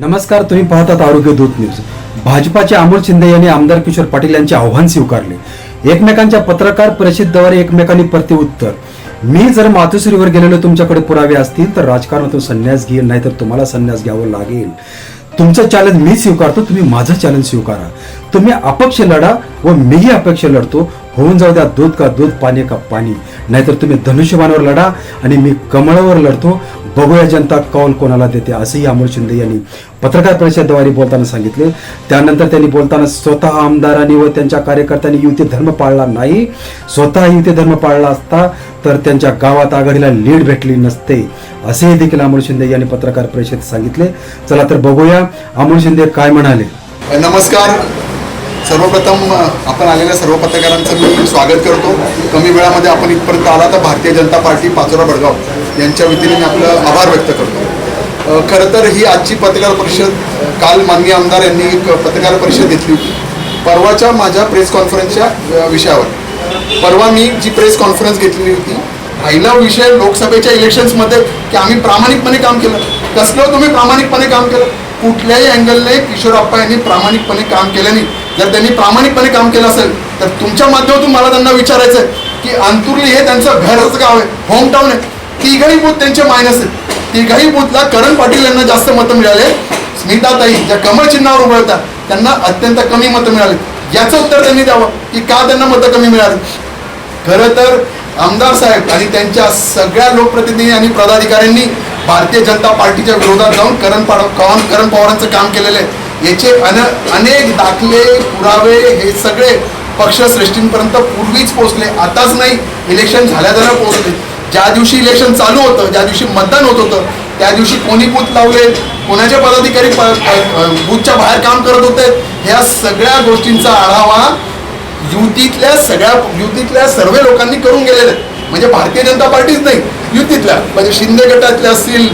नमस्कार तुम्ही पाहतात आरोग्य दूत न्यूज. भाजपाचे अमोल शिंदे यांनी आमदार किशोर पाटील यांचे आव्हान स्वीकारले. एकमेकांच्या पत्रकार परिषदेद्वारे एकमेकांनी प्रतिउत्तर मी जर मातोश्रीवर गेलेलो तुमच्याकडे पुरावे असतील तर राजकारणातून संन्यास घेईल नाहीतर तुम्हाला संन्यास घ्यावं लागेल. तुमचं चॅलेंज मी स्वीकारतो तुम्ही माझं चॅलेंज स्वीकारा. तुम्ही अपक्ष लढा व मीही अपक्ष लढतो होऊन जाऊ द्या दूध का दूध पाणी का पाणी. नाहीतर तुम्ही धनुष्यबाणावर लढा आणि मी कमळावर लढतो बघूया जनता कौल कोणाला देते असंही अमोल शिंदे यांनी पत्रकार परिषदेद्वारे बोलताना सांगितले. त्यानंतर त्यांनी बोलताना स्वतः आमदारांनी व त्यांच्या कार्यकर्त्यांनी युती धर्म पाळला नाही. स्वतः युती धर्म पाळला असता तर त्यांच्या गावात आघाडीला लीड भेटली नसते असेही देखील अमोल शिंदे यांनी पत्रकार परिषदेत सांगितले. चला तर बघूया अमोल शिंदे काय म्हणाले. नमस्कार. सर्वप्रथम आपण आलेल्या सर्व पत्रकारांचं मी स्वागत करतो. कमी वेळामध्ये आपण इथपर्यंत आला तर भारतीय जनता पार्टी पाचोरा बडगाव यांच्या वतीने मी आपलं आभार व्यक्त करतो. खरं तर ही आजची पत्रकार परिषद काल माननीय आमदार यांनी एक पत्रकार परिषद घेतली होती. परवाच्या माझ्या प्रेस कॉन्फरन्सच्या विषयावर. परवा मी जी प्रेस कॉन्फरन्स घेतलेली होती पहिला विषय लोकसभेच्या इलेक्शन्समध्ये की आम्ही प्रामाणिकपणे काम केलं. कसलं तुम्ही प्रामाणिकपणे काम केलं? कुठल्याही अँगलने किशोरप्पा यांनी प्रामाणिकपणे काम केलं नाही. जर त्यांनी प्रामाणिकपणे काम केलं असेल तर तुमच्या माध्यमातून मला त्यांना विचारायचं आहे की अंतुर्ली हे त्यांचं घरच गाव आहे होम टाऊन आहे. तिघही बूथ त्यांचे मायनस आहेत. तिघही बूथला करण पाटील यांना जास्त मतं मिळाले. स्मिताताई ज्या कमळ चिन्हावर उभळतात त्यांना अत्यंत कमी मतं मिळाले. याचं उत्तर त्यांनी द्यावं की का त्यांना मतं कमी मिळाली? खरं तर आमदार साहेब आणि त्यांच्या सगळ्या लोकप्रतिनिधी आणि पदाधिकाऱ्यांनी भारतीय जनता पार्टीच्या विरोधात जाऊन करण पाड करण करण पवारांचं काम केलेलं आहे. याचे अन अनेक दाखले पुरावे हे सगळे पक्षश्रेष्ठींपर्यंत पूर्वीच पोहोचले. आताच नाही इलेक्शन झाल्या झाल्या पोहोचले. ज्या दिवशी इलेक्शन चालू होतं ज्या दिवशी मतदान होत होतं त्या दिवशी कोणी बूथ लावले कोणाचे पदाधिकारी बूथच्या बाहेर काम करत होते ह्या सगळ्या गोष्टींचा आढावा युतीतल्या सगळ्या युतीतल्या सर्व लोकांनी करून गेलेले. म्हणजे भारतीय जनता पार्टीच नाही युतीतल्या. म्हणजे शिंदे गटातल्या असतील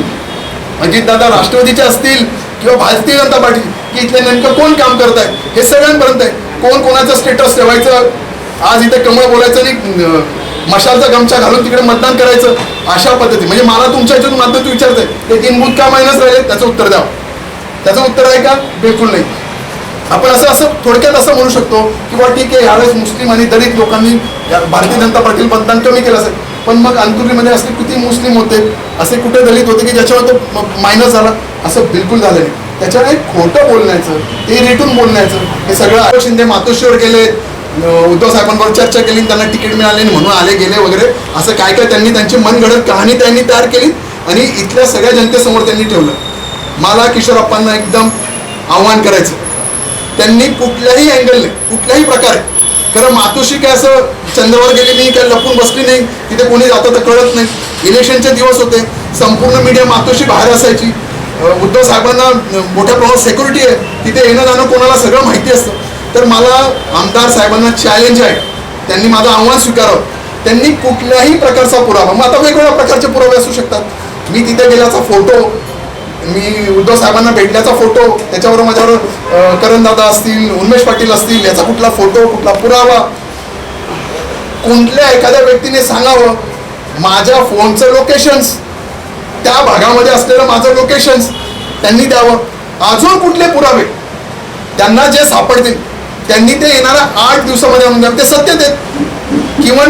अजितदादा राष्ट्रवादीचे असतील किंवा भारतीय जनता पार्टी की इथले नेमकं कोण काम करत आहे हे सगळ्यांपर्यंत आहे. कोण कोणाचं स्टेटस ठेवायचं? आज इथे कमळ बोलायचं नाही मशालचा गमछा घालून तिकडे मतदान करायचं अशा पद्धती. म्हणजे मला तुमच्या ह्याच्यातून तू विचारतंय ते तीन बूथ का मायनस राहिले? त्याचं उत्तर द्यावं. त्याचं उत्तर आहे का? बिलकुल नाही. आपण असं असं थोडक्यात असं म्हणू शकतो की बा ठीक आहे यावेळेस मुस्लिम आणि दलित लोकांनी भारतीय जनता पार्टीला मतदान कमी केलं असेल पण मग अंतुरीमध्ये असले किती मुस्लिम होते असे कुठे दलित होते की ज्याच्यावर तो मायनस झाला? असं बिलकुल झालं नाही. त्याच्यावर एक खोटं बोलण्याचं ते रेटून बोलण्याचं हे सगळं अशोक शिंदे मातोश्रीवर गेले उद्धव साहेबांबरोबर चर्चा केली त्यांना तिकीट मिळाले आणि म्हणून आले गेले वगैरे. असं काय काय त्यांनी त्यांची मनगडत कहाणी त्यांनी तयार केली आणि इथल्या सगळ्या जनतेसमोर त्यांनी ठेवलं. मला किशोरप्पांना एकदम आव्हान करायचं. त्यांनी कुठल्याही अँगलने कुठल्याही प्रकारे खरं मातोशी काय असं चंद्रावर गेली नाही काय लपून बसली नाही तिथे कोणी जातं तर कळत नाही. इलेक्शनचे दिवस होते संपूर्ण मीडिया मातोश्री बाहेर असायची. उद्धव साहेबांना मोठ्या प्रमाणात सेक्युरिटी आहे. तिथे येणं जाणं कोणाला सगळं माहिती असतं. तर मला आमदार साहेबांना चॅलेंज आहे. त्यांनी माझं आव्हान स्वीकारावं. त्यांनी कुठल्याही प्रकारचा पुरावा मग आता वेगवेगळ्या प्रकारचे पुरावे असू शकतात. मी तिथे गेल्याचा फोटो मी उद्धव साहेबांना भेटल्याचा फोटो त्याच्यावर माझ्यावर करणदादा असतील उन्मेश पाटील असतील याचा कुठला फोटो कुठला पुरावा? कोणत्या एखाद्या व्यक्तीने सांगावं? माझ्या फोनचं लोकेशन्स त्या भागामध्ये असलेलं माझं लोकेशन्स त्यांनी द्यावं. अजून कुठले पुरावे? त्यांना जे सापडतील त्यांनी ते येणाऱ्या आठ दिवसामध्ये आणून द्यावं ते सत्य देत. किंवा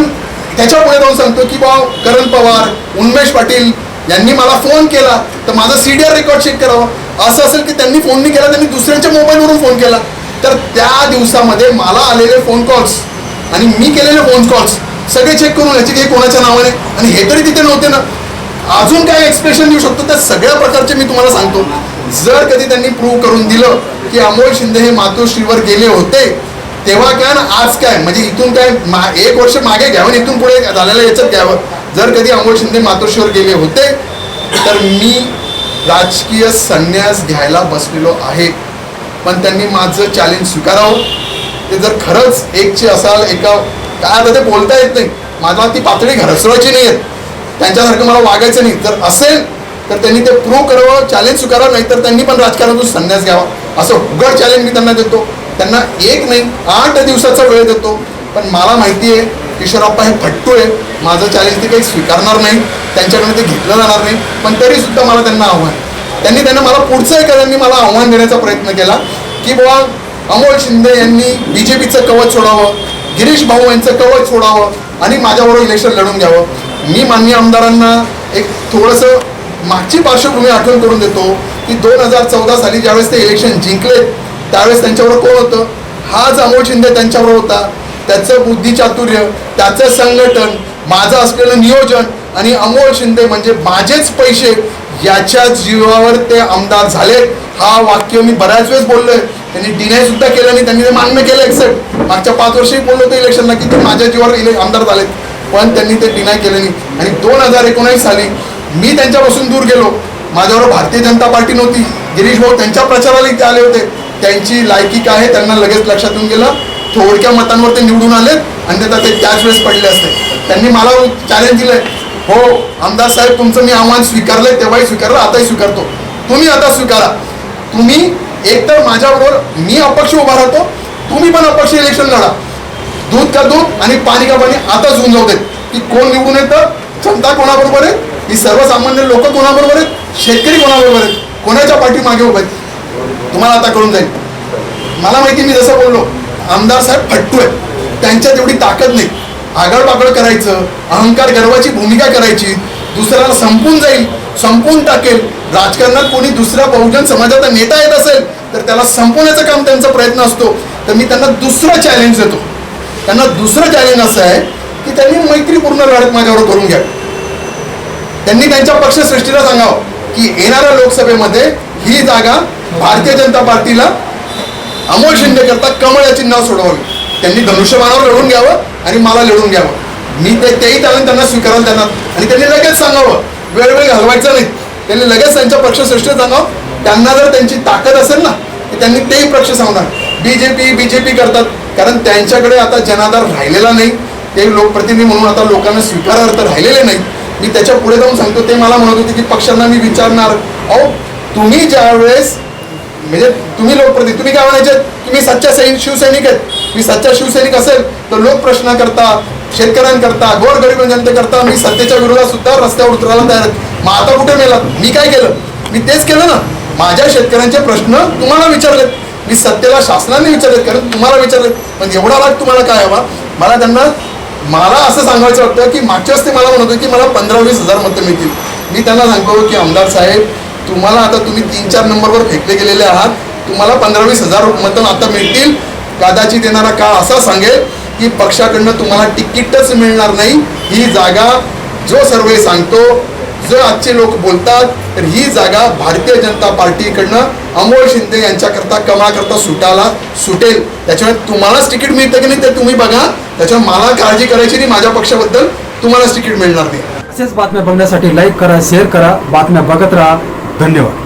त्याच्या पुढे जाऊन सांगतो की बा करण पवार उन्मेश पाटील यांनी मला फोन केला तर माझं आर रेकॉर्ड चेक करावं. असं असेल की त्यांनी फोन नाही केला त्यांनी दुसऱ्यांच्या मोबाईलवरून फोन केला. तर त्या दिवसामध्ये मला आलेले फोन कॉल्स आणि मी केलेले फोन कॉल्स सगळे चेक करून याचे की हे कोणाच्या नावाने आणि हे तरी तिथे नव्हते ना. अजून काय एक्सप्रेशन देऊ शकतो? त्या सगळ्या प्रकारचे मी तुम्हाला सांगतो. जर कधी त्यांनी प्रूव्ह करून दिलं की अमोल शिंदे हे मातोश्रीवर गेले होते तेव्हा काय ना आज काय? म्हणजे इथून काय मा एक वर्ष मागे घ्यावं आणि इथून पुढे झालेलं याच्यात घ्यावं. जर कधी अमोल शिंदे मातोश्रीवर गेले होते तर मी राजकीय संन्यास घ्यायला बसलेलो आहे. पण त्यांनी माझं चॅलेंज स्वीकारावं. ते जर खरंच एकचे असाल एका काय आता ते बोलता येत नाही. मला ती पातळी घरसवायची नाही आहेत त्यांच्यासारखं मला वागायचं नाही. जर असेल तर त्यांनी ते प्रूव्ह करावं चॅलेंज स्वीकारावं नाही तर त्यांनी पण राजकारणातून संन्यास घ्यावा. असं उघड चॅलेंज मी त्यांना देतो. त्यांना एक नाही आठ दिवसाचा वेळ देतो. पण मला माहिती आहे किशोरप्पा हे फट्टू आहे. माझं चॅलेंज ते काही स्वीकारणार नाही. त्यांच्याकडे ते घेतलं जाणार नाही. पण तरीसुद्धा मला त्यांना आव्हान त्यांनी त्यांना मला पुढचं एका त्यांनी मला आव्हान देण्याचा प्रयत्न केला की बुवा अमोल शिंदे यांनी बी जे पीचं कवच सोडावं गिरीश भाऊ यांचं कवच सोडावं आणि माझ्याबरोबर इलेक्शन लढून घ्यावं. मी माननीय आमदारांना एक थोडंसं मागची पार्श्वभूमी आठवण करून देतो की दोन हजार चौदा साली ज्यावेळेस ते इलेक्शन जिंकले त्यावेळेस त्यांच्याबरोबर कोण होतं? हाच अमोल शिंदे त्यांच्याबरोबर होता. त्याचं बुद्धिचातुर्य त्याचं संघटन माझं असलेलं नियोजन आणि अमोल शिंदे म्हणजे माझेच पैसे याच्या जीवावर ते आमदार झाले हा वाक्य मी बऱ्याच वेळेस बोललोय. त्यांनी डिनाय सुद्धा केलं आणि त्यांनी ते मान्य केलं एक्सेप्ट मागच्या पाच वर्षी बोललो होतो इलेक्शनला की ते माझ्या जीवावर इले आमदार झालेत. पण त्यांनी ते डिनाय केलं नाही. आणि दोन हजार एकोणावीस साली मी त्यांच्यापासून दूर गेलो. माझ्यावर भारतीय जनता पार्टी नव्हती. गिरीश भाऊ त्यांच्या प्रचाराला इथे आले होते. त्यांची लायकी काय आहे त्यांना लगेच लक्षात येऊन गेलं. थोडक्या मतांवर ते निवडून आलेत. आणि त्यात ते त्याच वेळेस पडले असते. त्यांनी मला चॅलेंज दिलंय. हो आमदार साहेब तुमचं मी आव्हान स्वीकारलंय तेव्हाही स्वीकारलं आताही स्वीकारतो. तुम्ही आता स्वीकारा. तुम्ही एकतर माझ्याबरोबर मी अपक्ष उभा राहतो. तुम्ही पण अपक्ष इलेक्शन लढा. दूध का दूध आणि पाणी का पाणी आताच होऊन जाऊ देत. की कोण निवडून येतं? जनता कोणाबरोबर आहे? ही सर्वसामान्य लोक कोणाबरोबर आहेत? शेतकरी कोणाबरोबर आहेत? कोणाच्या पाठीमागे उभे आहेत? तुम्हाला आता कळून जाईल. मला माहिती मी जसं बोललो आमदार साहेब फट्टू आहेत. त्यांच्यात एवढी ताकद नाही. आगळपागळ करायचं अहंकार गर्वाची भूमिका करायची दुसऱ्याला संपून जाईल संपून टाकेल. राजकारणात कोणी दुसऱ्या बहुजन समाजाचा नेता येत असेल तर त्याला संपवण्याचं काम त्यांचा प्रयत्न असतो. तर मी त्यांना दुसरं चॅलेंज देतो. त्यांना दुसरं चॅलेंज असं आहे की त्यांनी मैत्रीपूर्ण लढत माझ्यावर करून घ्या. त्यांनी त्यांच्या पक्षश्रेष्ठीला सांगावं की येणाऱ्या लोकसभेमध्ये ही जागा भारतीय जनता पार्टीला अमोल शिंदे करता कमळ या चिन्हावर सोडवावी. त्यांनी धनुष्यबाणावर लढून घ्यावं आणि मला लढून घ्यावं. मी ते तेही त्यांना त्यांना स्वीकारायला देणार आणि त्यांनी लगेच सांगावं. वेळ वेळ घालवायचं नाही. त्यांनी लगेच त्यांच्या पक्षश्रेष्ठ सांगावं. त्यांना जर त्यांची ताकद असेल ना तर त्यांनी तेही पक्ष सांगणार. जे पी करतात. कारण त्यांच्याकडे आता जनाधार राहिलेला नाही. ते लोकप्रतिनिधी म्हणून आता लोकांना स्वीकारार्थ राहिलेले नाहीत. मी त्याच्या पुढे जाऊन सांगतो ते मला म्हणत होते की पक्षांना मी विचारणार. अहो तुम्ही ज्या वेळेस म्हणजे तुम्ही लोकप्रतिनिधी तुम्ही काय म्हणायचे? तुम्ही मी सच्चा सैनिक शिवसैनिक आहेत. मी सच्चा शिवसैनिक असेल तर लोक प्रश्न करता शेतकऱ्यांकरता गोरगरीब जनतेकरता मी सत्तेच्या विरोधात सुद्धा रस्त्यावर उतरायला तयार मग आता कुठे मेला? मी काय केलं? मी तेच केलं ना. माझ्या शेतकऱ्यांचे प्रश्न तुम्हाला विचारलेत. मी सत्तेला शासनाने विचारलेत कारण तुम्हाला विचारलेत. पण एवढा लाग तुम्हाला काय हवा? मला त्यांना मला असं सांगायचं वाटतं की मागच्याच ते मला म्हणत की मला पंधरा वीस हजार मतं मिळतील. मी त्यांना सांगतो की आमदार साहेब तुम्हाला आता तुम्ही तीन चार नंबरवर फेकले गेलेले आहात. तुम्हाला पंधरा वीस हजार मतं आता मिळतील. कदाचित येणारा काळ असा सांगेल की पक्षाकडनं तुम्हाला तिकीटच मिळणार नाही. ही जागा जो सर्वे सांगतो जर आजचे लोक बोलतात तर ही जागा भारतीय जनता पार्टीकडनं अमोल शिंदे यांच्याकरता कमाकरता सुटायला सुटेल. त्याच्यामुळे तुम्हालाच तिकीट मिळतं की नाही ते तुम्ही बघा. त्याच्यामुळे मला काळजी करायची नाही माझ्या पक्षाबद्दल तुम्हालाच तिकीट मिळणार नाही. असेच बातम्या बघण्यासाठी लाईक करा शेअर करा. बातम्या बघत राहा. धन्यवाद.